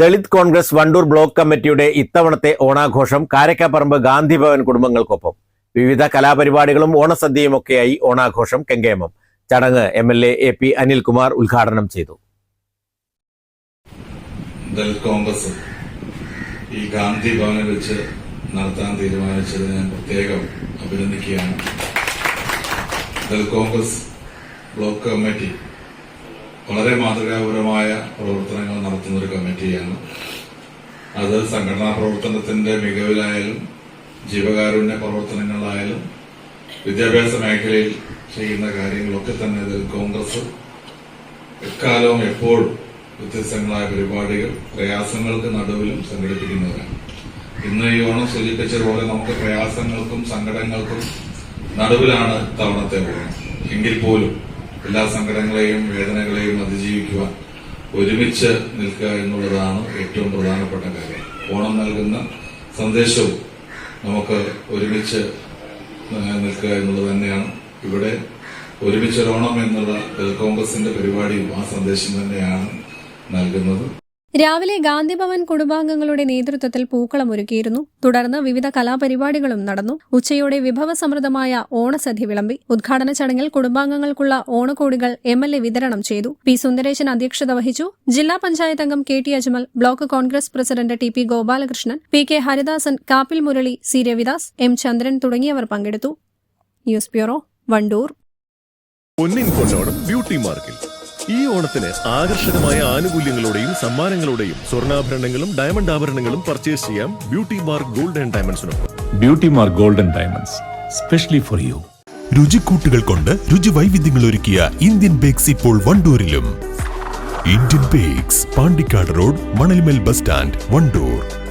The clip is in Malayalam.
Dalit Congress Wandoor block കമ്മിറ്റിയുടെ ഇത്തവണത്തെ ഓണാഘോഷം കാരക്കാപ്പറമ്പ് ഗാന്ധിഭവൻ കുടുംബങ്ങൾക്കൊപ്പം. വിവിധ കലാപരിപാടികളും ഓണസദ്യയുമൊക്കെയായി ഓണാഘോഷം കെങ്കേമം. ചടങ്ങ് M L A P Anilkumar ഉദ്ഘാടനം ചെയ്തു. ദളിത് കോൺഗ്രസ് ഈ ഗാന്ധി ഭവനിൽ വെച്ച് നടത്താൻ തീരുമാനിച്ചത് ഞാൻ പ്രത്യേകം അഭിനന്ദിക്കുകയാണ്. ദളിത് കോൺഗ്രസ് ബ്ലോക്ക് കമ്മിറ്റി വളരെ മാതൃകാപരമായ അത് സംഘടനാ പ്രവർത്തനത്തിന്റെ മികവിലായാലും ജീവകാരുണ്യ പ്രവർത്തനങ്ങളിലായാലും വിദ്യാഭ്യാസ മേഖലയിൽ ചെയ്യുന്ന കാര്യങ്ങളൊക്കെ തന്നെ ഇതിൽ കോൺഗ്രസ് എക്കാലവും എപ്പോഴും വ്യത്യസ്തങ്ങളായ പരിപാടികൾ പ്രയാസങ്ങൾക്ക് നടുവിലും സംഘടിപ്പിക്കുന്നവരാണ്. ഇന്ന് ഈ ഓണം സൂചിപ്പിച്ചതുപോലെ നമുക്ക് പ്രയാസങ്ങൾക്കും സങ്കടങ്ങൾക്കും നടുവിലാണ് തവണത്തെ ഓണം. എങ്കിൽ പോലും എല്ലാ സങ്കടങ്ങളെയും വേദനകളെയും അതിജീവിക്കുവാൻ ഒരുമിച്ച് നിൽക്കുക എന്നുള്ളതാണ് ഏറ്റവും പ്രധാനപ്പെട്ട കാര്യം. ഓണം നൽകുന്ന സന്ദേശവും നമുക്ക് ഒരുമിച്ച് നിൽക്കുക എന്നുള്ളത് തന്നെയാണ്. ഇവിടെ ഒരുമിച്ചൊരോണം എന്നുള്ള കോൺഗ്രസിന്റെ പരിപാടിയും ആ സന്ദേശം തന്നെയാണ് നൽകുന്നത്. രാവിലെ ഗാന്ധിഭവൻ കുടുംബാംഗങ്ങളുടെ നേതൃത്വത്തിൽ പൂക്കളം ഒരുക്കിയിരുന്നു. തുടർന്ന് വിവിധ കലാപരിപാടികളും നടന്നു. ഉച്ചയോടെ വിഭവസമൃദ്ധമായ ഓണസദ്യ വിളമ്പി. ഉദ്ഘാടന ചടങ്ങിൽ കുടുംബാംഗങ്ങൾക്കുള്ള ഓണക്കോടികൾ എം എൽ എ വിതരണം ചെയ്തു. പി സുന്ദരേശൻ അധ്യക്ഷത വഹിച്ചു. ജില്ലാ പഞ്ചായത്ത് അംഗം K T Ajmal block Congress president T P Gopalakrishnan P K Haridasan Kappil Murali C Ravidas M Chandran തുടങ്ങിയവർ പങ്കെടുത്തു. News bureau Wandoor. ബ്യൂട്ടി ഈ ഓണത്തിന് ആകർഷകമായ ആനുകൂല്യങ്ങളോടെയും സമ്മാനങ്ങളോടെയും സ്വർണാഭരണങ്ങളും ഡയമണ്ട് ആഭരണങ്ങളും പർച്ചേസ് ചെയ്യാം beauty mark gold and ഡയമണ്ട്സിനൊപ്പം. Beauty mark and diamonds specially for you രുചിക്കൂട്ടുകൾ കൊണ്ട് രുചി വൈവിധ്യങ്ങൾ ഒരുക്കിയ ഇന്ത്യൻ ബേക്സ് ഇപ്പോൾ വണ്ടൂരിലും. Indian bakes Pandikkad road Manalmel bus stand Wandoor.